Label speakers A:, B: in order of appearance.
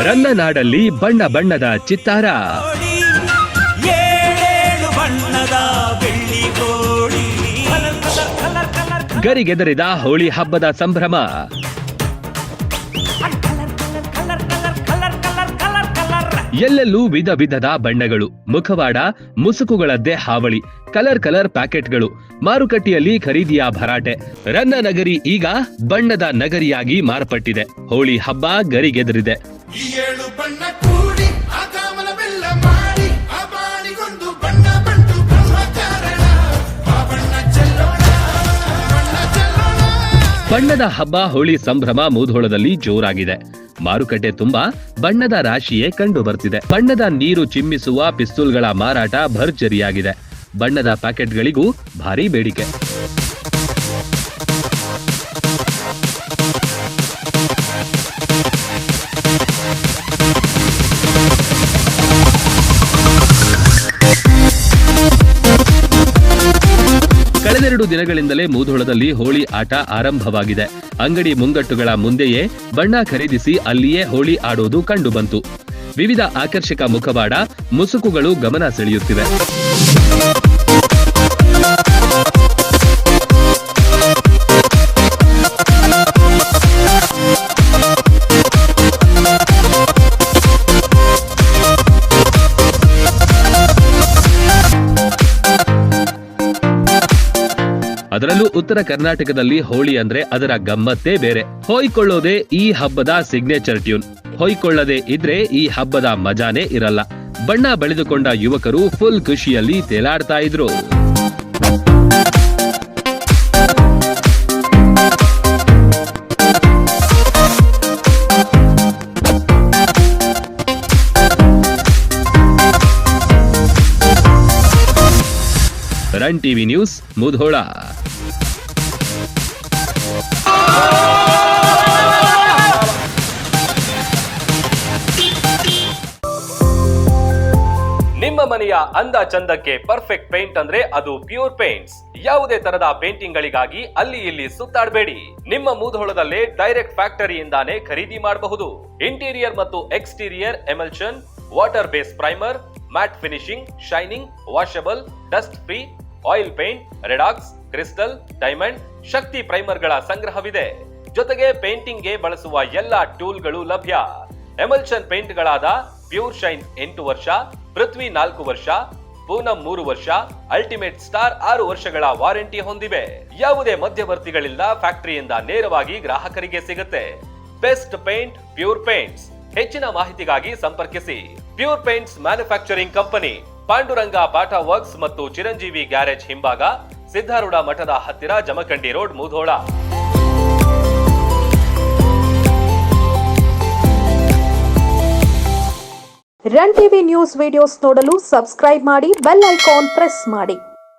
A: ರಂಗನಾಡಲ್ಲಿ ಬಣ್ಣ ಬಣ್ಣದ ಚಿತ್ತಾರ. ಗರಿಗೆದರಿದ ಹೋಳಿ ಹಬ್ಬದ ಸಂಭ್ರಮ. ಎಲ್ಲೆಲ್ಲೂ ವಿಧ ವಿಧದ ಬಣ್ಣಗಳು ಮುಖವಾಡ ಮುಸುಕುಗಳದ್ದೇ ಹಾವಳಿ ಕಲರ್ ಕಲರ್ ಪ್ಯಾಕೆಟ್ಗಳು ಮಾರುಕಟ್ಟೆಯಲ್ಲಿ ಖರೀದಿಯ ಭರಾಟೆ. ರನ್ನ ನಗರಿ ಈಗ ಬಣ್ಣದ ನಗರಿಯಾಗಿ ಮಾರ್ಪಟ್ಟಿದೆ. ಹೋಳಿ ಹಬ್ಬ ಗರಿಗೆದರಿದೆ. ಬಣ್ಣದ ಹಬ್ಬ ಹೋಳಿ ಸಂಭ್ರಮ ಮೂಧೋಳದಲ್ಲಿ ಜೋರಾಗಿದೆ. ಮಾರುಕಟ್ಟೆ ತುಂಬಾ, ಬಣ್ಣದ ರಾಶಿಯೇ ಕಂಡು ಬರ್ತಿದೆ. ಬಣ್ಣದ ನೀರು ಚಿಮ್ಮಿಸುವ ಪಿಸ್ತೂಲ್ಗಳ ಮಾರಾಟ ಭರ್ಜರಿಯಾಗಿದೆ. ಬಣ್ಣದ ಪ್ಯಾಕೆಟ್ಗಳಿಗೂ ಭಾರಿ ಬೇಡಿಕೆ. ಕಳೆದೆರಡು ದಿನಗಳಿಂದಲೇ ಮೂಧೋಳದಲ್ಲಿ ಹೋಳಿ ಆಟ ಆರಂಭವಾಗಿದೆ. ಅಂಗಡಿ ಮುಂಗಟ್ಟುಗಳ ಮುಂದೆಯೇ ಬಣ್ಣ ಖರೀದಿಸಿ ಅಲ್ಲಿಯೇ ಹೋಳಿ ಆಡೋದು ಕಂಡುಬಂತು. ವಿವಿಧ ಆಕರ್ಷಕ ಮುಖವಾಡ, ಮುಸುಕುಗಳು ಗಮನ ಸೆಳೆಯುತ್ತಿವೆ. ಅದರಲ್ಲೂ ಉತ್ತರ ಕರ್ನಾಟಕದಲ್ಲಿ ಹೋಳಿ ಅಂದ್ರೆ ಅದರ ಗಮ್ಮತ್ತೇ ಬೇರೆ. ಹೋಯ್ಕೊಳ್ಳೋದೇ ಈ ಹಬ್ಬದ ಸಿಗ್ನೇಚರ್ ಟ್ಯೂನ್ ಹೊಯ್ಕೊಳ್ಳದೆ ಇದ್ರೆ ಈ ಹಬ್ಬದ ಮಜಾನೇ ಇರಲ್ಲ. ಬಣ್ಣ ಬೆಳೆದುಕೊಂಡ ಯುವಕರು ಫುಲ್ ಖುಷಿಯಲ್ಲಿ ತೇಲಾಡ್ತಾ ಇದ್ರು. Run TV news Mudhol.
B: ನಿಮ್ಮ ಮನೆಯ ಅಂದ ಚಂದಕ್ಕೆ ಪರ್ಫೆಕ್ಟ್ ಪೇಂಟ್ ಅಂದ್ರೆ ಅದು ಪ್ಯೂರ್ ಪೇಂಟ್ಸ್ ಯಾವುದೇ ತರದ ಪೇಂಟಿಂಗ್ ಗಳಿಗಾಗಿ ಅಲ್ಲಿ ಇಲ್ಲಿ ಸುತ್ತಾಡಬೇಡಿ. ನಿಮ್ಮ ಮೂಧೋಳದಲ್ಲೇ ಡೈರೆಕ್ಟ್ ಫ್ಯಾಕ್ಟರಿಯಿಂದಾನೇ ಖರೀದಿ ಮಾಡಬಹುದು. ಇಂಟೀರಿಯರ್ ಮತ್ತು exterior emulsion water base primer matt finishing shining washable dust free oil paint, Redox, crystal, diamond, Shakti ಪ್ರೈಮರ್ಗಳ ಸಂಗ್ರಹವಿದೆ. ಜೊತೆಗೆ ಪೇಂಟಿಂಗ್ಗೆ ಬಳಸುವ ಎಲ್ಲಾ ಟೂಲ್ಗಳು ಲಭ್ಯ. ಎಮಲ್ಷನ್ ಪೇಂಟ್ಗಳಾದ ಪ್ಯೂರ್ ಶೈನ್ ಎಂಟು ವರ್ಷ, ಪೃಥ್ವಿ ನಾಲ್ಕು ವರ್ಷ, ಪೂನಂ ಮೂರು ವರ್ಷ, ಅಲ್ಟಿಮೇಟ್ ಸ್ಟಾರ್ ಆರು ವರ್ಷಗಳ ವಾರಂಟಿ ಹೊಂದಿವೆ. ಯಾವುದೇ ಮಧ್ಯವರ್ತಿಗಳಿಲ್ಲ, ಫ್ಯಾಕ್ಟರಿಯಿಂದ ನೇರವಾಗಿ ಗ್ರಾಹಕರಿಗೆ ಸಿಗುತ್ತೆ. Best paint, pure paints. ಹೆಚ್ಚಿನ ಮಾಹಿತಿಗಾಗಿ ಸಂಪರ್ಕಿಸಿ. Pure paints manufacturing company. Panduranga Bata works ಮತ್ತು ಚಿರಂಜೀವಿ ಗ್ಯಾರೇಜ್ ಹಿಂಭಾಗ ಸಿದ್ಧಾರೂಢ ಮಠದ ಹತ್ತಿರ Jamkhandi road, Mudhol.
C: Run TV news videos ನೋಡಲು ಸಬ್ಸ್ಕ್ರೈಬ್ ಮಾಡಿ, ಬೆಲ್ ಐಕಾನ್ ಪ್ರೆಸ್ ಮಾಡಿ.